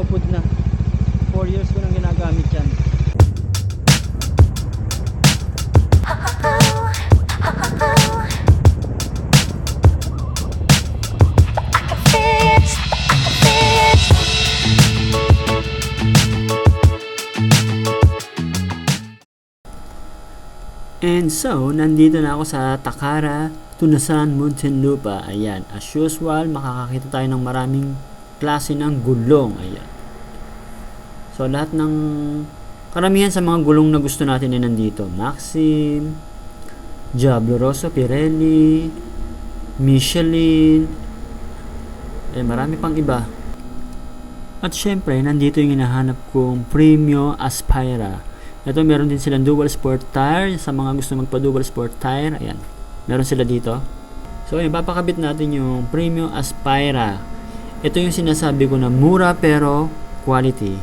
naubod na 4 years ko nang ginagamit yan And so, nandito na ako sa Takara, Tunasan, Muntinlupa. Ayan, as usual, makakakita tayo ng maraming klase ng gulong. Ayan. So, lahat ng karamihan sa mga gulong na gusto natin ay nandito. Maxim, Diablo Rosso, Pirelli, Michelin, eh, marami pang iba. At syempre, nandito yung hinahanap kong Premio Aspira. Ito, meron din silang dual sport tire. Sa mga gusto magpa-dual sport tire, ayan. Meron sila dito. So, ayun, papakabit natin yung Premio Aspira. Ito yung sinasabi ko na mura pero quality.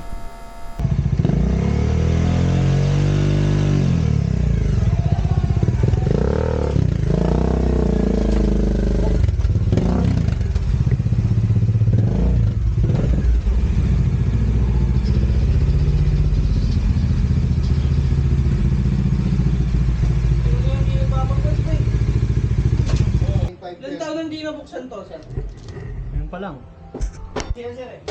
Ilan taon hindi nabuksan to, sir? Ayun pa lang. Sino, sir eh?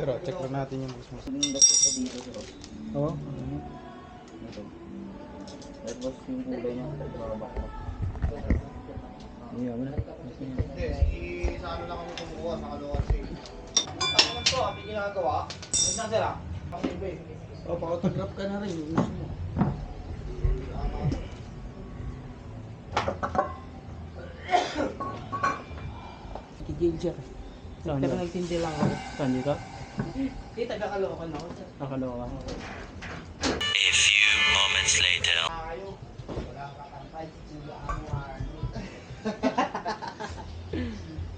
Pero check lang natin yung boss mo. Oo. Tapos yung kulay niya, babak mo. Ayun, wala. Hindi, i- sa ano lang kami kumukuha, sa Sale. Ang naman to, ang ginagawa. Sir ah. Ang silbi. O, pa-autograph ka na rin, yung gusto mo. Sir. Saan yun? nagtindi lang ako. Saan dito? Di, taga-kalokan ako, sir. Nakaloka. Moments later.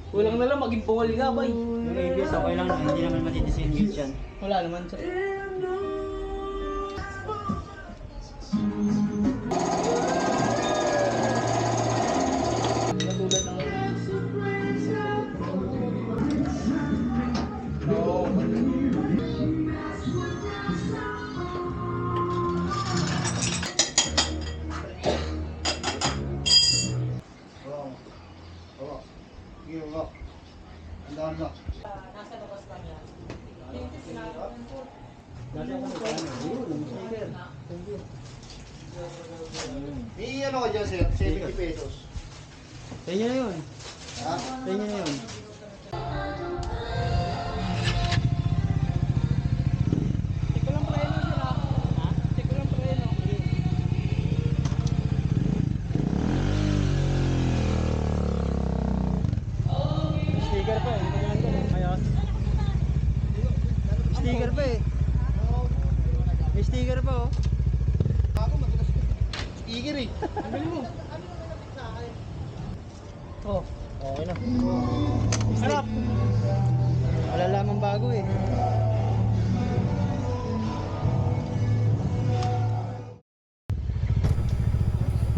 Kulang na lang, maging bungal ka ba? Yung ABS okay lang, hindi naman matidisengage yan. Wala naman, sir. May ano ka dyan, sir? 70 pesos. Sa inyo na yun. Ha? Sa inyo na yun. Ko ko. Sticker pa eh. Ko. Ayos. Sticker pa eh. May sticker pa oh. Ako, ko. Sticker eh. Oh, okay na. Harap! Wala lamang bago eh.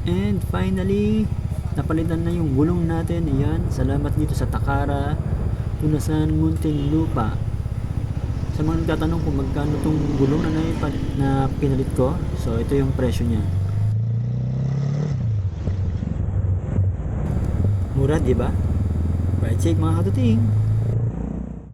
And finally, napalitan na yung gulong natin. Ayan, salamat dito sa Takara, Tunasan, Muntinlupa. Sa mga nagtatanong kung magkano tong gulong na, na pinalit ko, so ito yung presyo niya. Mura, di ba? Right check mga katuting.